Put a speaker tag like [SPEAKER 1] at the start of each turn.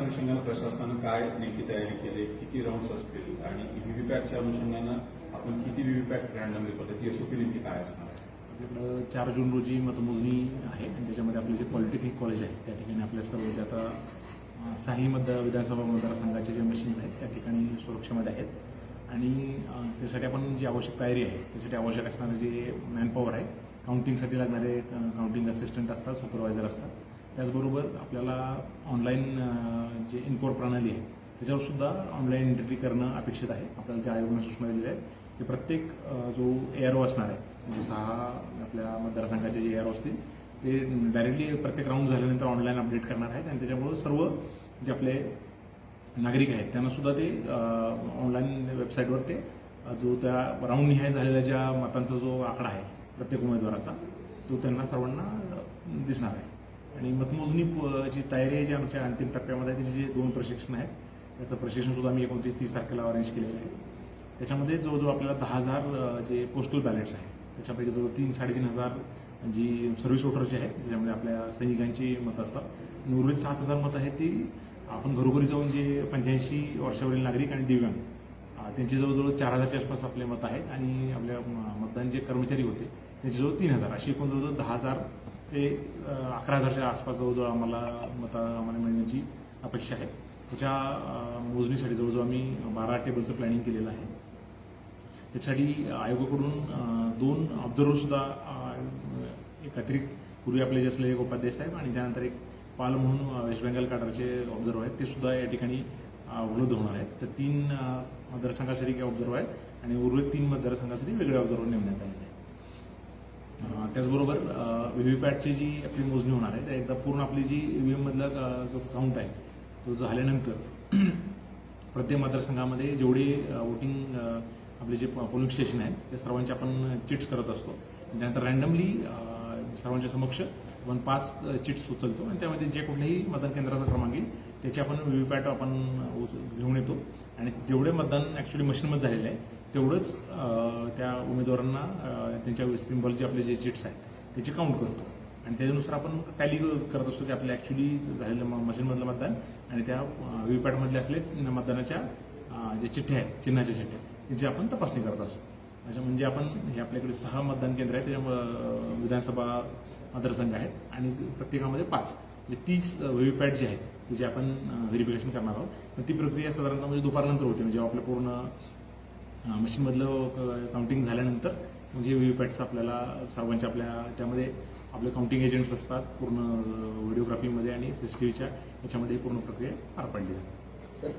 [SPEAKER 1] अनुषंगानं प्रशासनानं काय नेमकी तयारी केली किती राऊंड्स असतील आणि व्हीव्हीपॅटच्या अनुषंगानं आपण किती व्हीव्हीपॅट रँडमली पद्धती एसओपी नेमकी काय असणार
[SPEAKER 2] चार जून रोजी मतमोजणी आहे आणि त्याच्यामध्ये आपले जे पॉलिटेक्निक कॉलेज आहे त्या ठिकाणी आपल्या सर्व जे आता साही मतदार विधानसभा मतदारसंघाचे जे मशीन्स आहेत त्या ठिकाणी सुरक्षेमध्ये आहेत. आणि त्यासाठी आपण जी आवश्यक तयारी आहे त्यासाठी आवश्यक असणारे जे मॅनपॉवर आहे काउंटिंगसाठी लागणारे काउंटिंग असिस्टंट असतात सुपरवायझर असतात. त्याचबरोबर आपल्याला ऑनलाईन जे इनकोर प्रणाली आहे त्याच्यावर सुद्धा ऑनलाईन एंट्री करणं अपेक्षित आहे. आपल्याला ज्या आयोगाने सूचना दिलेल्या आहेत की प्रत्येक जो एआरओ असणार आहे म्हणजे सहा आपल्या मतदारसंघाचे जे एआरओ असतील ते डायरेक्टली प्रत्येक राऊंड झाल्यानंतर ऑनलाईन अपडेट करणार आहेत. आणि त्याच्यामुळं सर्व जे आपले नागरिक आहेत त्यांना सुद्धा ते ऑनलाईन वेबसाईटवर ते जो त्या राऊंड निहाय झालेल्या ज्या मतांचा जो आकडा आहे प्रत्येक उमेदवाराचा तो त्यांना सर्वांना दिसणार आहे. आणि मतमोजणी प- जी तयारी आहे जी आमच्या अंतिम टप्प्यामध्ये आहे त्याचे जे दोन प्रशिक्षण आहेत त्याचं प्रशिक्षण सुद्धा आम्ही एकोणतीस तीस तारखेला अरेंज केलेलं आहे. त्याच्यामध्ये जवळजवळ आपल्याला दहा हजार जे पोस्टल बॅलेट्स आहेत त्याच्यापैकी जवळ तीन साडेतीन हजार जी सर्व्हिस वोटरची आहेत ज्याच्यामध्ये आपल्या सैनिकांची मतं असतात. आणि उर्वरित सात हजार मतं आहेत ती. आपण घरोघरी जाऊन जे पंच्याऐंशी वर्षावरील नागरिक आणि दिव्यांग त्यांचे जवळजवळ चार हजारच्या आसपास आपले मतं आहेत आणि आपल्या म- मतदान जे कर्मचारी होते त्यांचे जवळ तीन हजार अशी एकूण जवळजवळ दहा हजार ते अकरा हजारच्या आसपास जवळजवळ आम्हाला मतं आम्हाला मिळण्याची अपेक्षा आहे. त्याच्या मोजणीसाठी जवळजवळ आम्ही बारा टेबलचं प्लॅनिंग केलेलं आहे. त्यासाठी आयोगाकडून दोन ऑब्झर्वर सुद्धा एक अतिरिक्त पूर्वी आपले जे असलेले एक उपाध्याय साहेब आणि त्यानंतर एक पाल म्हणून वेस्ट बेंगाल काढाचे ऑब्झर्वर आहेत ते सुद्धा या ठिकाणी उपलब्ध होणार आहेत. तर तीन मतदारसंघासाठी काही ऑब्झर्वर आहेत आणि उर्वरित तीन मतदारसंघासाठी वेगळे ऑब्झर्वर नेमण्यात आलेले आहेत. त्याचबरोबर व्हीव्हीपॅटची जी आपली मोजणी होणार आहे त्या एकदा पूर्ण आपली जी ईव्हीएम मधला जो काउंट आहे तो झाल्यानंतर प्रत्येक मतदारसंघामध्ये जेवढे वोटिंग आपले जे पोलिंग स्टेशन आहेत त्या सर्वांचे आपण चिट्स करत असतो. त्यानंतर रँडमली सर्वांच्या समक्ष आपण पाच चिट्स उचलतो आणि त्यामध्ये जे कुठल्याही मतदान केंद्राचा क्रमांक येईल त्याचे आपण व्हीव्हीपॅट आपण घेऊन येतो. आणि जेवढे मतदान ॲक्च्युली मशीनमध्ये झालेले आहे तेवढंच त्या उमेदवारांना त्यांच्या सिम्बॉलचे आपले जे चिट्स आहेत त्याचे काउंट करतो. आणि त्याच्यानुसार आपण टॅली करत असतो की आपल्या ॲक्च्युली झालेलं म- मशीनमधलं मतदान आणि त्या व्हीपॅटमधले असले मतदानाच्या जे चिठ्ठ्या आहेत चिन्हाच्या चिठ्ठ्या त्यांची आपण तपासणी करत असतो. अच्छा म्हणजे आपण हे आपल्याकडे सहा मतदान केंद्र आहेत त्याच्यामुळं विधानसभा मतदारसंघ आहेत आणि प्रत्येकामध्ये पाच. म्हणजे तीस व्हीपॅट जे आहेत त्याची आपण व्हेरिफिकेशन करणार आहोत. पण ती प्रक्रिया साधारणतः म्हणजे दुपारनंतर होते म्हणजे जेव्हा आपलं पूर्ण मशीनमधलं काउंटिंग झाल्यानंतर मग हे व्हीपॅट्स आपल्याला सर्वांच्या आपल्या त्यामध्ये आपले काउंटिंग एजंट्स असतात पूर्ण व्हिडिओग्राफीमध्ये आणि सी सी व्हीच्या याच्यामध्ये पूर्ण प्रक्रिया पार पाडली. जाते
[SPEAKER 3] सर